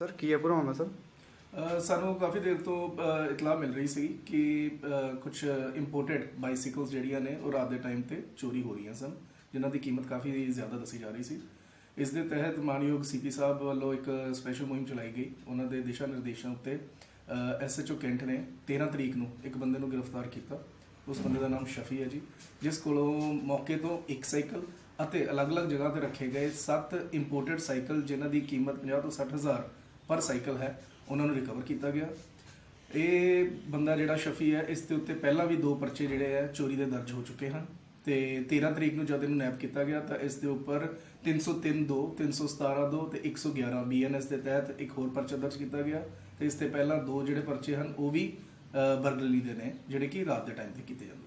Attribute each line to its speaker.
Speaker 1: Sir, ਕੀ ਹੈ problem sir?
Speaker 2: ਸਾਨੂੰ ਕਾਫੀ ਦੇਰ ਤੋਂ ਇਤਲਾਹ ਮਿਲ ਰਹੀ ਸੀ ਕਿ ਕੁਝ ਇੰਪੋਰਟਡ ਬਾਈਸਾਈਕਲਸ ਜਿਹੜੀਆਂ ਨੇ, ਉਹ ਰਾਤ ਦੇ ਟਾਈਮ ਤੇ ਚੋਰੀ ਹੋ ਰਹੀਆਂ ਸਨ, ਜਿਨ੍ਹਾਂ ਦੀ ਕੀਮਤ ਕਾਫੀ ਜ਼ਿਆਦਾ ਦੱਸੀ ਜਾ ਰਹੀ ਸੀ। ਇਸ ਦੇ ਤਹਿਤ ਮਾਨਯੋਗ ਸੀਪੀ ਸਾਹਿਬ ਵੱਲੋਂ ਇੱਕ ਸਪੈਸ਼ਲ ਮੁਹਿੰਮ ਚਲਾਈ ਗਈ। ਉਹਨਾਂ ਦੇ ਦਿਸ਼ਾ ਨਿਰਦੇਸ਼ਾਂ ਉੱਤੇ ਐਸਐਚਓ ਕੈਂਟ ਨੇ 13 ਤਰੀਕ ਨੂੰ ਇੱਕ ਬੰਦੇ ਨੂੰ ਗ੍ਰਿਫਤਾਰ ਕੀਤਾ। ਉਸ ਬੰਦੇ ਦਾ ਨਾਮ ਸ਼ਫੀ ਹੈ ਜੀ, ਜਿਸ ਕੋਲੋਂ ਮੌਕੇ ਤੋਂ ਇੱਕ ਸਾਈਕਲ ਅਤੇ ਅਲੱਗ-ਅਲੱਗ ਜਗ੍ਹਾ ਤੇ ਰੱਖੇ ਗਏ 7 ਇੰਪੋਰਟਡ ਸਾਈਕਲ, ਜਿਨ੍ਹਾਂ ਦੀ ਕੀਮਤ 50 ਤੋਂ 60 ਹਜ਼ਾਰ ਪਰ ਸਾਈਕਲ ਹੈ, ਉਹਨਾਂ ਨੂੰ ਰਿਕਵਰ ਕੀਤਾ ਗਿਆ। ਇਹ ਬੰਦਾ ਜਿਹੜਾ ਸ਼ਫੀ ਹੈ, ਇਸ ਦੇ ਉੱਤੇ ਪਹਿਲਾਂ ਵੀ ਦੋ ਪਰਚੇ ਜਿਹੜੇ ਹੈ, ਚੋਰੀ ਦੇ ਦਰਜ ਹੋ ਚੁੱਕੇ ਹਨ ਤੇ 13 ਤਰੀਕ ਨੂੰ ਜਦ ਇਹਨੂੰ ਨੈਪ ਕੀਤਾ ਗਿਆ ਤਾਂ ਇਸ ਦੇ ਉੱਪਰ 303 2 317 2 ਤੇ 111 ਬੀਐਨਐਸ ਦੇ ਤਹਿਤ ਇੱਕ ਹੋਰ ਪਰਚਾ ਦਰਜ ਕੀਤਾ ਗਿਆ ਤੇ ਇਸ ਤੇ ਪਹਿਲਾਂ ਦੋ ਜਿਹੜੇ ਪਰਚੇ ਹਨ, ਉਹ ਵੀ ਬਰਗਲਰੀ ਦੇ ਨੇ, ਜਿਹੜੇ ਕਿ ਰਾਤ ਦੇ ਟਾਈਮ ਤੇ ਕੀਤੇ ਜਾਂਦੇ